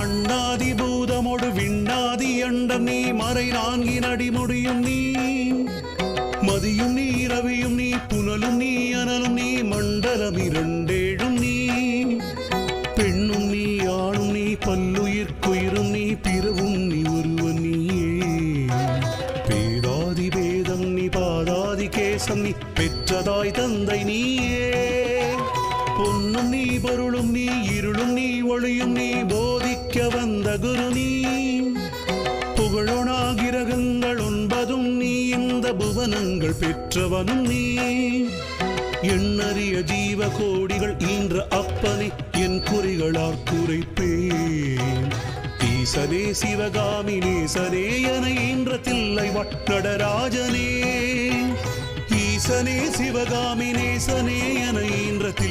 மண்ணாதி பூதமொடு விண்ணாதி அண்டம் நீ மறை நான்கின் அடி முடியும் நீ. மதியும் நீ ரவியும் நீ புனலும் நீ அனலும் நீ மண்டலம் இரண்டேழும் நீ. பெண்ணும் நீ ஆணும் நீ பல்லுயிர்க்குயிரும் நீ பிறவும் நீ ஒருவன் நீயே. பேதாதி பேதம் நீ பாதாதி கேசம் நீ பெற்றதாய் தந்தை நீயே. பொன்னும் நீ பொருளும் நீ இருளும் நீ ஒளியும் நீ போதி போதிக்க வந்த குரு நீ புகழொணா கிரகங்கள் ஒன்பதும் நீ இந்த புவனங்கள் பெற்றவனும் நீ. எண்ணறிய ஜீவ கோடிகள் ஈன்ற அப்பனை என் குறிகளால் குறைப்பேன். ஈசனே சிவகாமி நேசனே என ஈன்ற தில்லை வட்டடராஜனே ஈசனே சிவகாமி நேசனே என ஈன்ற தில்லை